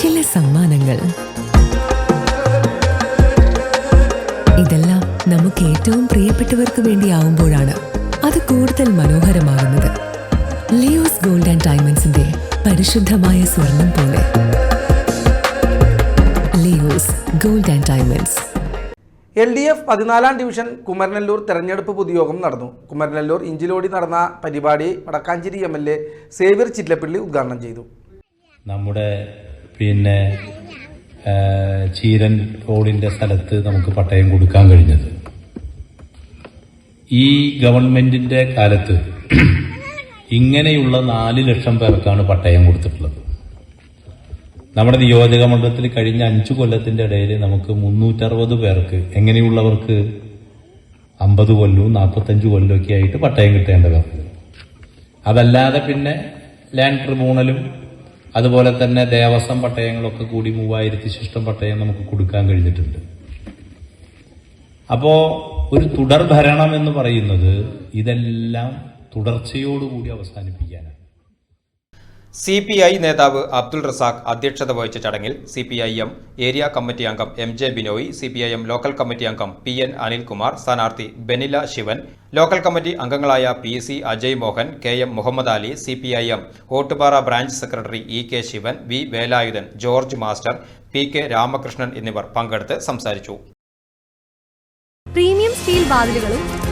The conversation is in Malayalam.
ചില സമ്മാനങ്ങൾ. ഇതെല്ലാം നമുക്ക് ഏറ്റവും പ്രിയപ്പെട്ടവർക്ക് വേണ്ടിയാവുമ്പോഴാണ് അത് കൂടുതൽ മനോഹരമാകുന്നത്. ലിയോസ് ഗോൾഡ് ആൻഡ് ഡയമണ്ട്സിന്റെ പരിശുദ്ധമായ സ്വർണം പോലെ. Leo's gold and diamonds. L D F പതിനാലാം ഡിവിഷൻ കുമരനെല്ലൂർ തെരഞ്ഞെടുപ്പ് പൊതുയോഗം നടന്നു. കുമരനെല്ലൂർ ഇഞ്ചിലോടി നടന്ന പരിപാടി Vadakkanchery M L A Xavier Chittilappilly ഉദ്ഘാടനം ചെയ്തു. നമ്മുടെ പിന്നെ ചീരൻ റോഡിന്റെ സ്ഥലത്ത് നമുക്ക് പട്ടയം കൊടുക്കാൻ കഴിഞ്ഞത്. ഈ ഗവൺമെന്റിന്റെ കാലത്ത് ഇങ്ങനെയുള്ള നാല് ലക്ഷം പേർക്കാണ് പട്ടയം കൊടുത്തിട്ടുള്ളത്. നമ്മുടെ നിയോജക മണ്ഡലത്തിൽ കഴിഞ്ഞ അഞ്ചു കൊല്ലത്തിന്റെ ഇടയിൽ നമുക്ക് മുന്നൂറ്ററുപത് പേർക്ക് എങ്ങനെയുള്ളവർക്ക് അമ്പത് കൊല്ലവും നാൽപ്പത്തഞ്ച് കൊല്ലമൊക്കെ ആയിട്ട് പട്ടയം കിട്ടേണ്ടവർക്ക് അതല്ലാതെ പിന്നെ ലാൻഡ് ട്രിബ്യൂണലും അതുപോലെ തന്നെ ദേവസ്വം പട്ടയങ്ങളൊക്കെ കൂടി മൂവായിരത്തി ശിഷ്ടം പട്ടയം നമുക്ക് കൊടുക്കാൻ കഴിഞ്ഞിട്ടുണ്ട്. അപ്പോ ഒരു തുടർ ഭരണം എന്ന് പറയുന്നത് ഇതെല്ലാം തുടർച്ചയോടുകൂടി അവസാനിപ്പിക്കാനാണ്. സി പി ഐ നേതാവ് അബ്ദുൾ റസാഖ് അധ്യക്ഷത വഹിച്ച ചടങ്ങിൽ C P I M area committee അംഗം M J Binoy C P I M local committee അംഗം പി എൻ അനിൽകുമാർ സ്ഥാനാർത്ഥി ബെനില ശിവൻ ലോക്കൽ കമ്മിറ്റി അംഗങ്ങളായ P C Ajay Mohan K M Muhammad Ali C P I M Ottupara branch secretary E K Sivan V Velayudhan George master P K Ramakrishnan എന്നിവർ പങ്കെടുത്ത് സംസാരിച്ചു. Premium steel